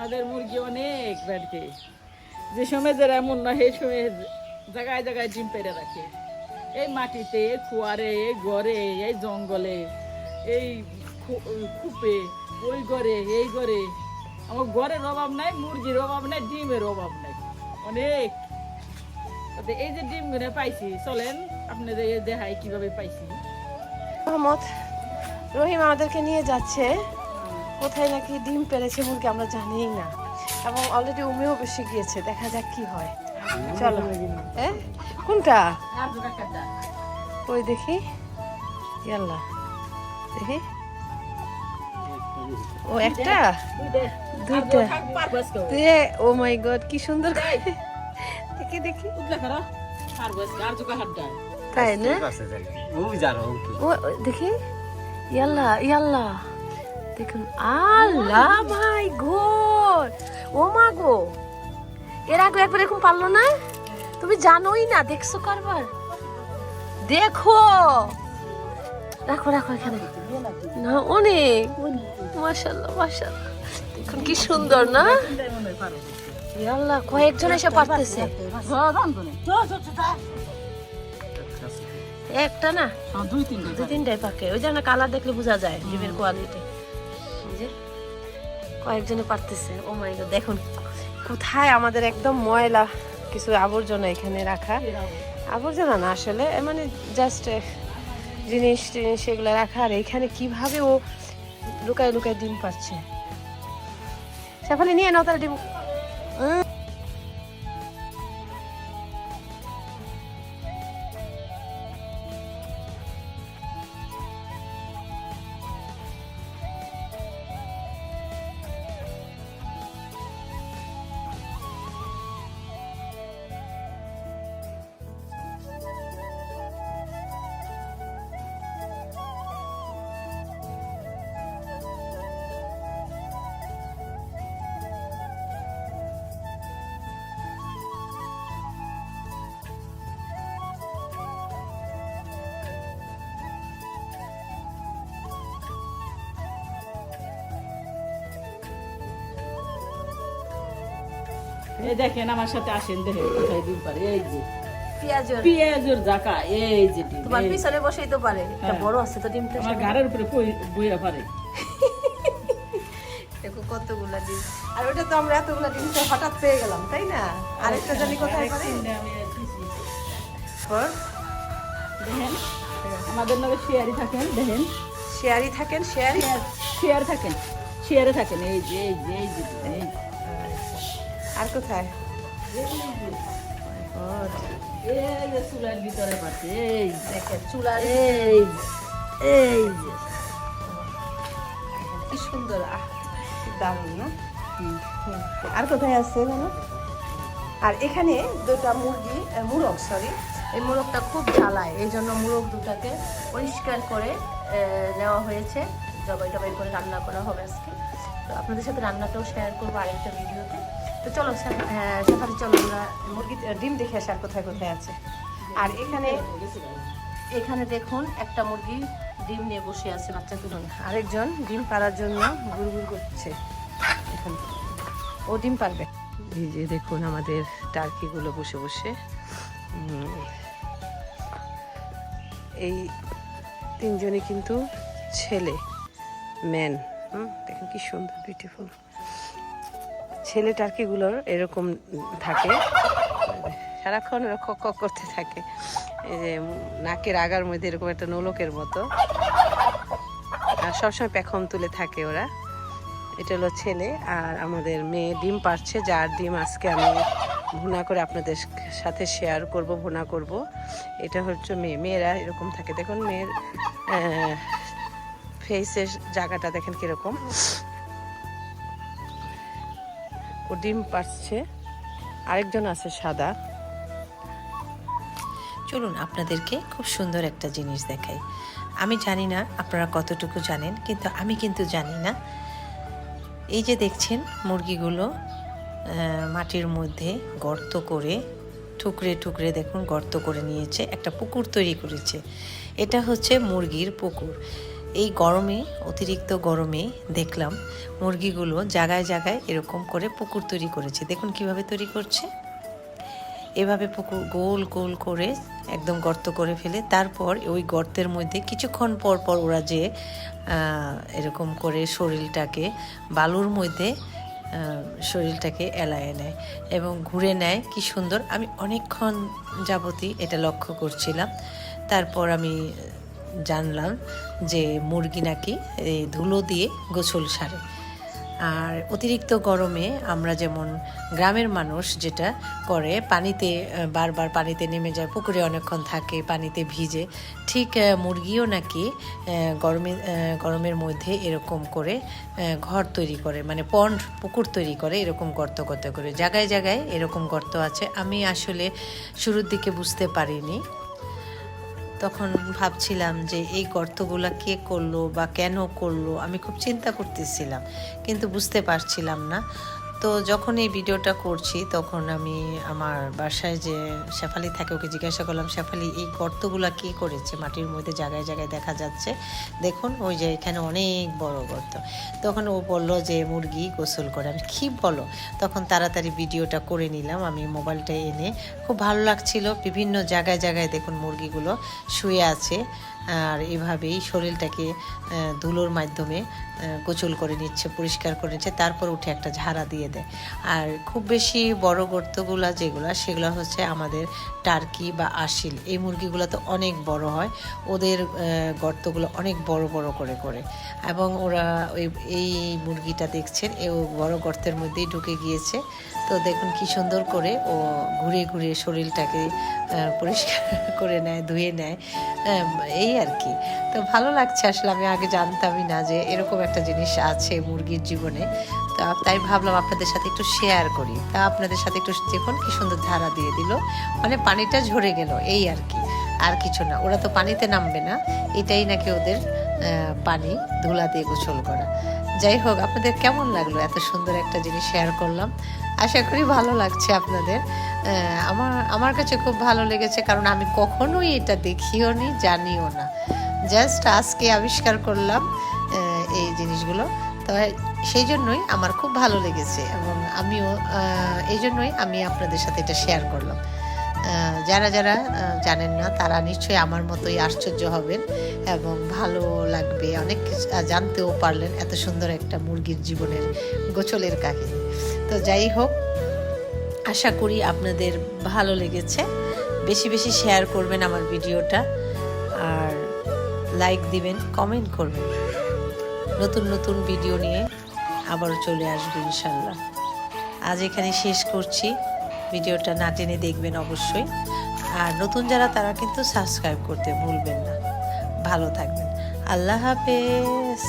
আমাদের মুরগি অনেক বাড়িতে যে সময় যারা এমন না, সেই সময় জায়গায় জায়গায় ডিম পেড়ে রাখে। এই মাটিতে খুয়ারে এই ঘরে এই জঙ্গলে, এই খুপে, ওই ঘরে এই ঘরে আমার ঘরের অভাব নাই, মুরগির অভাব নাই, ডিমের অভাব নাই। অনেক। এই যে ডিমগুলো পাইছি, চলেন, আপনাদের দেখাই কীভাবে পাইছি। মোহাম্মদ রহিম আমাদেরকে নিয়ে যাচ্ছে। কোথায় নাকি ডিম পেরেছে মুরগি আমরা জানিই না। এবং অলরেডি উমেও বসে গিয়েছে দেখা যাক কি হয়। চলো। এ? কোনটা? ওই দেখি। ইয়াল্লা। দেখি। ও একটা? দুইটা। এ ও মাই গড কি সুন্দর দেখি দেখি। তাই না? ও ও, দেখি। ইয়াল্লা ইয়াল্লা। দেখুন আল্লাহ মাই গড ও মা গো এর আগে একবার এরকম পারল না? তুমি জানোই না দেখছ কারবার? দেখো। রাখো রাখো এখানে। না অনেক। মাশাল্লাহ মাশাল্লাহ দেখুন কি সুন্দর না? ইয়াল্লাহ কয়েকজন এসে পারতেছে। একটা না? দুই তিনটে দুই তিনটাই পাকে। ওই যে কালার দেখলে বোঝা যায় ডিমের কোয়ালিটি যে কয়েকজনে পারতেছে। ও মাই গড দেখুন কোথায় আমাদের একদম ময়লা কিছু আবর্জনা এখানে রাখা। আবর্জনা না আসলে মানে জাস্ট জিনিস টিনিস এগুলো রাখা। আর এখানে কীভাবে ও লুকায় লুকায় ডিম পাচ্ছে? সেখানে নিয়ে নাও তারা ডিম। এই দেখেন আমার সাথে আসেন দেখেন কোথায় ডিম পারে এই যে পেঁয়াজের। জাকা এই যে ডিম তোমার পিছনে বসেই তো পারে। এটা হ্যাঁ। বড় আছে তো ডিমটা আমার ঘাড়ের উপরে বই- বইয়া পারে। দেখো কতগুলা ডিম। আর ওটা তো আমরা এতগুলা ডিম তো হঠাৎ পেয়ে গেলাম তাই না? আরেকটা জানি কোথায় পারে। দেখেন আমাদের লগে শেয়ারি থাকেন দেখেন। শেয়ারি থাকেন শেয়ারি? শেয়ার থাকেন শেয়ারে থাকেন এই যে এই যে এই যে। আর কোথায়? চুলার এই দেখেন চুলার এই সুন্দর দারুণ না। আর কোথায় আছে আর এখানে দুটা মুরগি মুরগ সরি এই মুরগটা খুব জ্বালায় এই জন্য মুরগ দুটাকে পরিষ্কার করে নেওয়া হয়েছে। জবাই টবাই করে রান্না করা হবে আজকে। তো আপনাদের সাথে রান্নাটাও শেয়ার করব আরেকটা ভিডিওতে তো চলো সেখানে চলো, আমরা মুরগি ডিম দেখে আসি আর কোথায় কোথায় আছে। আর এখানে এখানে দেখুন, একটা মুরগি ডিম নিয়ে বসে আছে, বাচ্চা তুলুন আরেকজন ডিম পাড়ার জন্য গুড়গুড় করছে। এখন ও ডিম পারবে এই যে দেখুন, আমাদের টার্কিগুলো বসে বসে। এই তিনজনই কিন্তু ছেলে, ম্যান। হুম, দেখুন কি সুন্দর বিউটিফুল ছেলে টার্কিগুলোর এরকম থাকে। সারাক্ষণ কক কক করতে থাকে। এই যে নাকের আগার মধ্যে এরকম একটা নোলকের মতো। আর সবসময় পেখম তুলে থাকে ওরা। এটা হলো ছেলে আর আমাদের মেয়ে ডিম পারছে, যার ডিম আজকে আমি ভুনা করে আপনাদের সাথে শেয়ার করব, ভুনা করব। এটা হচ্ছে মেয়ে। মেয়েরা এরকম থাকে। দেখুন মেয়ের ফেসের জায়গাটা দেখেন কীরকম। ও ডিম পারছে। আরেকজন আছে সাদা। চলুন, আপনাদেরকে খুব সুন্দর একটা জিনিস দেখাই। আমি জানি না আপনারা কতটুকু জানেন, কিন্তু আমি কিন্তু জানি না। এই যে দেখছেন মুরগিগুলো মাটির মধ্যে গর্ত করে, টুকরে টুকরে দেখুন গর্ত করে নিয়েছে, একটা পুকুর তৈরি করেছে। এটা হচ্ছে মুরগির পুকুর। এই গরমে, অতিরিক্ত গরমে দেখলাম মুরগিগুলো জায়গায় জায়গায় এরকম করে পুকুর তৈরি করেছে। দেখুন কীভাবে তৈরি করছে। এভাবে পুকুর গোল গোল করে একদম গর্ত করে ফেলে। তারপর ওই গর্তের মধ্যে কিছুক্ষণ পর পর ওরা যে এরকম করে শরীরটাকে, বালুর মধ্যে শরীরটাকে এলায় নেয় এবং ঘুরে নেয়। কি সুন্দর। আমি অনেকক্ষণ যাবতই এটা লক্ষ্য করছিলাম। তারপর আমি জানলাম যে মুরগি নাকি এই ধুলো দিয়ে গোসল সারে। আর অতিরিক্ত গরমে আমরা যেমন গ্রামের মানুষ যেটা করে, পানিতে বারবার পানিতে নেমে যায়, পুকুরে অনেকক্ষণ থাকে, পানিতে ভিজে, ঠিক মুরগিও নাকি গরমে গরমের মধ্যে এরকম করে ঘর তৈরি করে মানে পন্ড, পুকুর তৈরি করে, এরকম গর্ত গর্ত করে। জায়গায় জায়গায় এরকম গর্ত আছে। আমি আসলে শুরুর দিকে বুঝতে পারিনি। তখন ভাবছিলাম যে এই গর্তগুলা কে করল বা কেন করল, আমি খুব চিন্তা করতেছিলাম। কিন্তু বুঝতে পারছিলাম না। তো যখন এই ভিডিওটা করছি, তখন আমি আমার বাসায় যে শেফালি থাকে, ওকে জিজ্ঞাসা করলাম, শেফালি, এই গর্তগুলা কে করেছে? মাটির মধ্যে জায়গায় জায়গায় দেখা যাচ্ছে। দেখুন, ওই যে এখানে অনেক বড় গর্ত। তখন ও বলল যে, মুরগি গোসল করে। আমি, কী বলো? তখন তাড়াতাড়ি ভিডিওটা করে নিলাম, আমি মোবাইলটা এনে, খুব ভালো লাগছিল। বিভিন্ন জায়গায় জায়গায় দেখুন মুরগিগুলো শুয়ে আছে। আর এভাবেই শরীরটাকে ধুলোর মাধ্যমে গোসল করে নিচ্ছে, পরিষ্কার করে নিচ্ছে, তারপর উঠে একটা ঝাড়া দিয়ে দেয়। আর খুব বেশি বড় গর্তগুলা যেগুলা, সেগুলো হচ্ছে আমাদের টার্কি বা আশিল এই মুরগিগুলো তো অনেক বড় হয়, ওদের গর্তগুলো অনেক বড় বড় করে করে। এবং ওরা এই মুরগিটা দেখছেন, এ বড় গর্তের মধ্যেই ঢুকে গিয়েছে। তো দেখুন কি সুন্দর করে ও ঘুরে ঘুরে শরীরটাকে পরিষ্কার করে নেয়, ধুয়ে নেয় এই আর কি। তো ভালো লাগছে আসলে, আমি আগে জানতামই না যে এরকম একটা জিনিস আছে মুরগির জীবনে। তা তাই ভাবলাম আপনাদের সাথে একটু শেয়ার করি। তা আপনাদের সাথে একটু দেখুন কি সুন্দর ধারা দিয়ে দিল। মানে পানিটা ঝরে গেল, এই আর কি। আর কিছু না, ওরা তো পানিতে নামবে না। এটাই নাকি ওদের পানি, ধুলা দিয়ে গোসল করা। যাই হোক, আপনাদের কেমন লাগল? এত সুন্দর একটা জিনিস শেয়ার করলাম। আশা করি ভালো লাগছে আপনাদের। আমার আমার কাছে খুব ভালো লেগেছে কারণ আমি কখনোই এটা দেখিও নি, জানিও না। জাস্ট আজকে আবিষ্কার করলাম এই জিনিসগুলো। তো সেই জন্যই আমার খুব ভালো লেগেছে এবং আমিও এই জন্যই আমি আপনাদের সাথে এটা শেয়ার করলাম। যারা যারা জানেন না, তারা নিশ্চয়ই আমার মতোই আশ্চর্য হবেন এবং ভালো লাগবে। অনেক জানতেও পারলেন এত সুন্দর একটা মুরগির জীবনের গোচলের কাহিনী। তো যাই হোক, আশা করি আপনাদের ভালো লেগেছে। বেশি বেশি শেয়ার করবেন আমার ভিডিওটা আর লাইক দিবেন কমেন্ট করবেন। নতুন নতুন ভিডিও নিয়ে আবারও চলে আসবে ইনশাল্লাহ। আজ এখানে শেষ করছি। ভিডিওটা না টেনে দেখবেন অবশ্যই। আর নতুন যারা, তারা কিন্তু সাবস্ক্রাইব করতে ভুলবেন না। ভালো থাকবেন। আল্লাহ হাফেজ।